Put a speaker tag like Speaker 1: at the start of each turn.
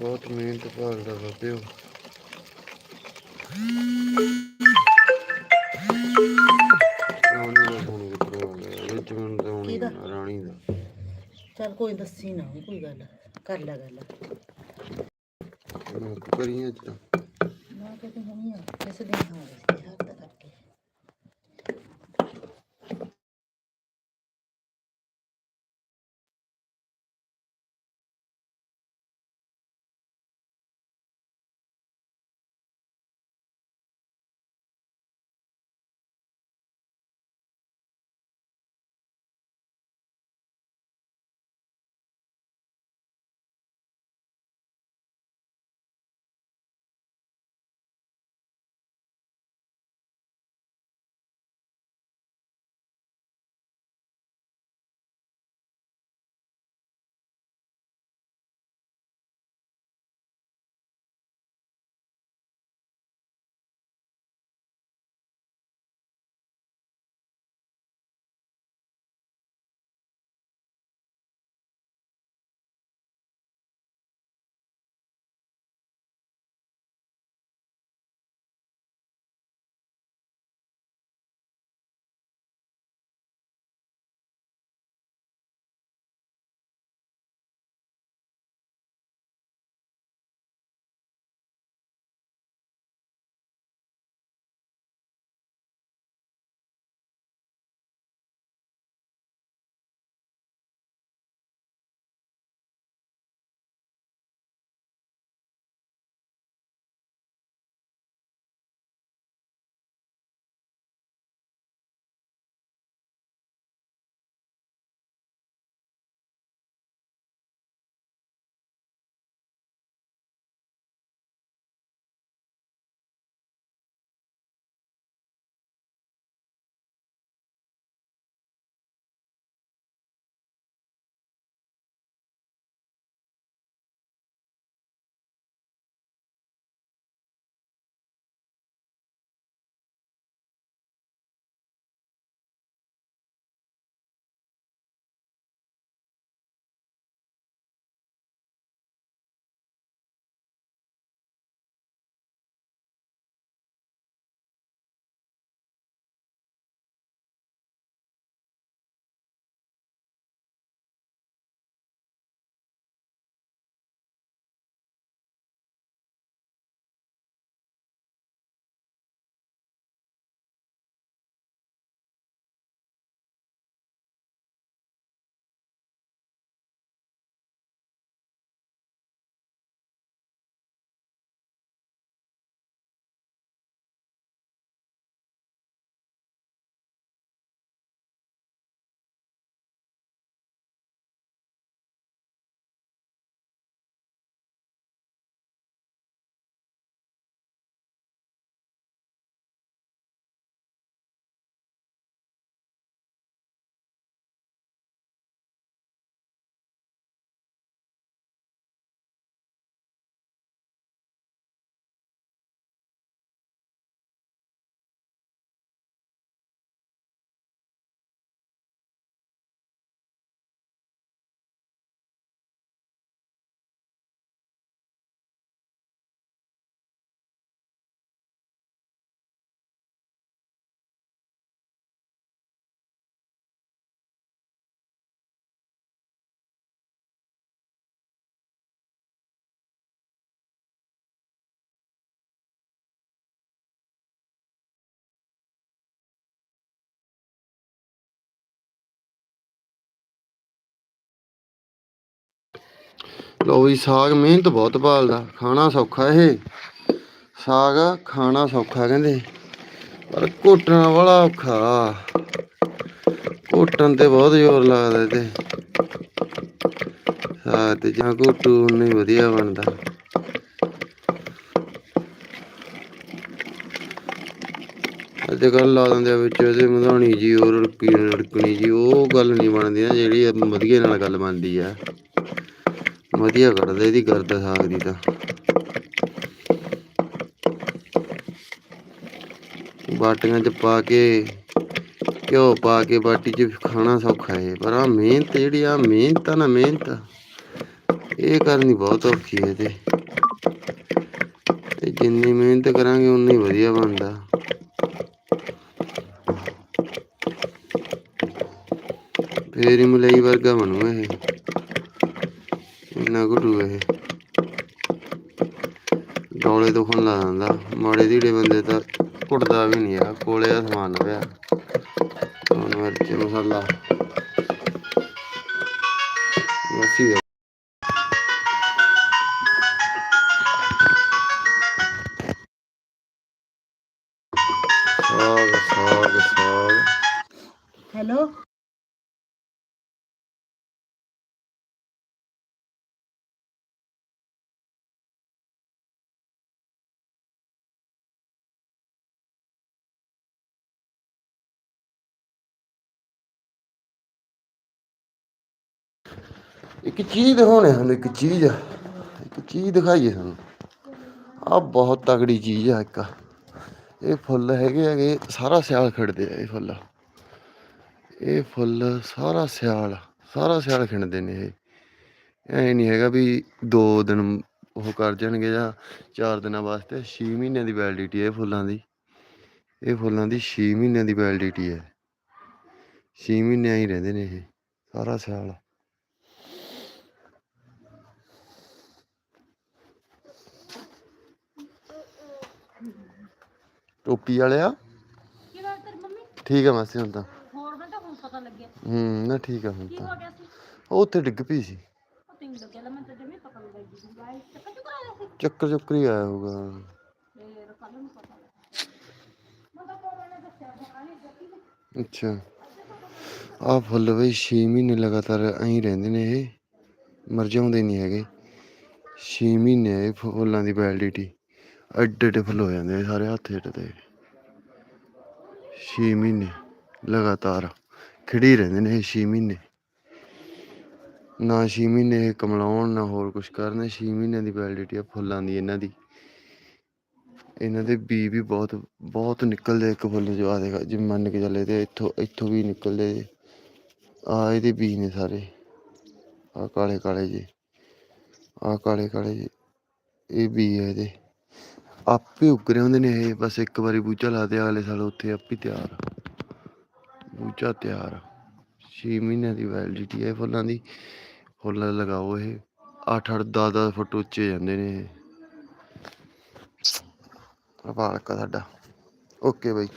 Speaker 1: ਬਹੁਤ ਮਿਹਨਤ ਭਾਲਦਾ ਰਾਣੀ ਦਾ।
Speaker 2: ਚੱਲ ਕੋਈ ਦੱਸੀ ਨਾ ਕੋਈ ਗੱਲ। ਕਰ ਲੈ ਗੱਲ।
Speaker 1: ਕਰੀਆਂ ਚ
Speaker 2: ਨਾ ਕਿ ਤੂੰ? ਹੁਣੀ ਆ ਕਿਸੇ ਦਿਨ ਹਾਂ
Speaker 1: ਲੋ ਵੀ ਸਾਗ ਮਿਹਨਤ ਬਹੁਤ ਭਾਲਦਾ, ਖਾਣਾ ਸੌਖਾ ਇਹ। ਸਾਗ ਖਾਣਾ ਸੌਖਾ ਕਹਿੰਦੇ। ਪਰ ਘੋਟਣਾ ਵਾਲਾ ਔਖਾ। ਘੋਟਣ ਤੇ ਬਹੁਤ ਜ਼ੋਰ ਲੱਗਦਾ ਤੇ ਸਾਗ ਤੇ ਜਾਂ ਘੋਟੂ ਨਹੀਂ ਵਧੀਆ ਬਣਦਾ। ਅੱਜ ਕੱਲ੍ਹ ਲਾ ਦਿੰਦੇ ਆ ਵਿੱਚ ਇਹਦੇ ਮਧਾਣੀ ਜੀ, ਉਹ ਰੜਕੀ ਰੜਕਣੀ ਜੀ, ਉਹ ਗੱਲ ਨਹੀਂ ਬਣਦੀ ਨਾ ਜਿਹੜੀ ਵਧੀਆ ਨਾਲ ਗੱਲ ਬਣਦੀ ਆ। ਵਧੀਆ ਕੱਢਦਾ ਇਹਦੀ ਗਰਦ ਸਾਗ ਦੀ ਤਾਂ। ਬਾਟੀਆਂ 'ਚ ਪਾ ਕੇ, ਘਿਓ ਪਾ ਕੇ ਬਾਟੀ 'ਚ ਖਾਣਾ ਸੌਖਾ ਹੈ ਪਰ ਆ ਮਿਹਨਤ ਜਿਹੜੀ ਆ, ਮਿਹਨਤ ਆ ਨਾ ਮਿਹਨਤ। ਇਹ ਕਰਨੀ ਬਹੁਤ ਔਖੀ ਹੈ ਤੇ ਤੇ ਜਿੰਨੀ ਮਿਹਨਤ ਕਰਾਂਗੇ, ਉਨੀ ਵਧੀਆ ਬਣਦਾ। ਫੇਰ ਹੀ ਮਲਾਈ ਵਰਗਾ ਬਣੂ ਇਹ। ਇੰਨਾ ਘਟੂ ਇਹ। ਡੋਲੇ ਦੁਖਣ ਲਾ ਦਿੰਦਾ ਮਾੜੇ ਧੀੜੇ ਬੰਦੇ ਤਾਂ ਘੁੱਟਦਾ ਵੀ ਨਹੀਂ ਆ ਕੋਲੇ ਦਾ ਸਮਾਨ ਲੱਭਿਆ ਹੁਣ ਮਿਰਚ ਮਸਾਲਾ। ਬਸ ਇੱਕ ਚੀਜ਼ ਦਿਖਾਉਣੇ ਸਾਨੂੰ, ਇੱਕ ਚੀਜ਼। ਇੱਕ ਚੀਜ਼ ਦਿਖਾਈਏ ਸਾਨੂੰ। ਆ ਬਹੁਤ ਤਗੜੀ ਚੀਜ਼ ਆ ਇੱਕ। ਇਹ ਫੁੱਲ ਹੈਗੇ ਹੈਗੇ ਸਾਰਾ ਸਿਆਲ ਖਿੜਦੇ ਆ ਇਹ ਫੁੱਲ। ਇਹ ਫੁੱਲ ਸਾਰਾ ਸਿਆਲ ਸਾਰਾ ਸਿਆਲ ਖਿੜਦੇ ਨੇ ਇਹ। ਐ ਨਹੀਂ ਹੈਗਾ ਵੀ ਦੋ ਦਿਨ ਉਹ ਕਰ ਜਾਣਗੇ ਜਾਂ ਚਾਰ ਦਿਨਾਂ ਵਾਸਤੇ 6 ਮਹੀਨਿਆਂ ਦੀ ਵੈਲਿਡਿਟੀ ਹੈ ਇਹ ਫੁੱਲਾਂ ਦੀ। ਇਹ ਫੁੱਲਾਂ ਦੀ 6 ਮਹੀਨਿਆਂ ਦੀ ਵੈਲਿਡਿਟੀ ਹੈ 6 ਮਹੀਨੇ ਹੀ ਰਹਿੰਦੇ ਨੇ ਇਹ, ਸਾਰਾ ਸਿਆਲ। ਟੋਪੀ ਵਾਲਿਆ?
Speaker 2: ਕੀ ਗੱਲ ਤੇਰੀ ਮੰਮੀ?
Speaker 1: ਠੀਕ ਆ ਮਾਸੀ ਹੁਣ ਤਾਂ।
Speaker 2: ਹੋਰ ਮੈਂ ਤਾਂ ਹੁਣ ਪਤਾ ਲੱਗਿਆ।
Speaker 1: ਹੂੰ ਨਾ ਠੀਕ ਆ ਹੁਣ
Speaker 2: ਕੀ
Speaker 1: ਤਾਂ।
Speaker 2: ਹੋ ਗਿਆ ਸੀ?
Speaker 1: ਉਹ ਉੱਥੇ ਡਿੱਗ ਪਈ ਸੀ।
Speaker 2: ਉਹ ਤੈਨੂੰ ਲੱਗਿਆ ਲੈ ਮੈਂ ਤਾਂ ਜਮੇ ਪਤਾ ਨਹੀਂ ਲੱਗੀ ਸੀ। ਗਾਇਸ ਚੱਕਰ ਚੁਕਰ
Speaker 1: ਹੀ ਆਇਆ ਹੋਊਗਾ।
Speaker 2: ਫੇਰ ਕੱਲ ਨੂੰ ਪਤਾ ਲੱਗਾ। ਮੈਂ ਤਾਂ ਕੋਮਲ ਨੇ ਦੱਸਿਆ ਹੋਣਾ ਨਹੀਂ ਜੱਤੀ ਨੇ।
Speaker 1: ਅੱਛਾ। ਆ ਫੁੱਲ ਬਈ 6 ਮਹੀਨੇ ਲਗਾਤਾਰ ਐਂ ਰਹਿੰਦੇ ਨੇ ਇਹ। ਮਰਜਾਉਂਦੇ ਨਹੀਂ ਹੈਗੇ। 6 ਮਹੀਨੇ ਇਹ ਫੁੱਲਾਂ ਦੀ ਵੈਲਿਡਿਟੀ ਐਡੇ ਐਡੇ ਫੁੱਲ ਹੋ ਜਾਂਦੇ ਸਾਰੇ ਹੱਥ ਹਿੱਟ ਤੇ। 6 ਮਹੀਨੇ ਲਗਾਤਾਰ ਖਿੜੀ ਰਹਿੰਦੇ ਨੇ ਇਹ 6 ਮਹੀਨੇ। ਨਾ 6 ਮਹੀਨੇ ਇਹ ਕਮਲਾਉਣ, ਨਾ ਹੋਰ ਕੁਝ ਕਰਨ 6 ਮਹੀਨਿਆਂ ਦੀ ਵੈਲਿਡਿਟੀ ਆ ਫੁੱਲਾਂ ਦੀ, ਇਹਨਾਂ ਦੀ। ਇਹਨਾਂ ਦੇ ਬੀ ਵੀ ਬਹੁਤ ਬਹੁਤ ਨਿਕਲਦੇ ਇੱਕ ਫੁੱਲ ਜੋ ਆ ਦੇਖ, ਜੇ ਮੰਨ ਕੇ ਚੱਲੇ ਤੇ ਇੱਥੋਂ ਇੱਥੋਂ ਵੀ ਨਿਕਲਦੇ ਆ ਇਹਦੇ ਬੀ ਨੇ ਸਾਰੇ। ਆ ਕਾਲੇ ਕਾਲੇ ਜੇ। ਆ ਕਾਲੇ ਕਾਲੇ ਜੇ। ਇਹ ਬੀ ਹੈ ਇਹਦੇ। ਆਪੇ ਉੱਗਰੇ ਹੁੰਦੇ ਨੇ ਇਹ, ਬਸ ਇੱਕ ਵਾਰੀ ਬੂਝਾ ਲਾ ਦੇ, ਅਗਲੇ ਸਾਲ ਉੱਥੇ ਆਪੇ ਤਿਆਰ। ਬੂਝਾ ਤਿਆਰ। 6 ਮਹੀਨਿਆਂ ਦੀ ਵੈਲਿਡਿਟੀ ਹੈ ਫੁੱਲਾਂ ਦੀ। ਫੁੱਲ ਲਗਾਓ ਇਹ। 8 8 10 10 ਫੁੱਟ ਉੱਚੇ ਜਾਂਦੇ ਨੇ ਇਹ। ਆ ਸਾਡਾ। Okay bye.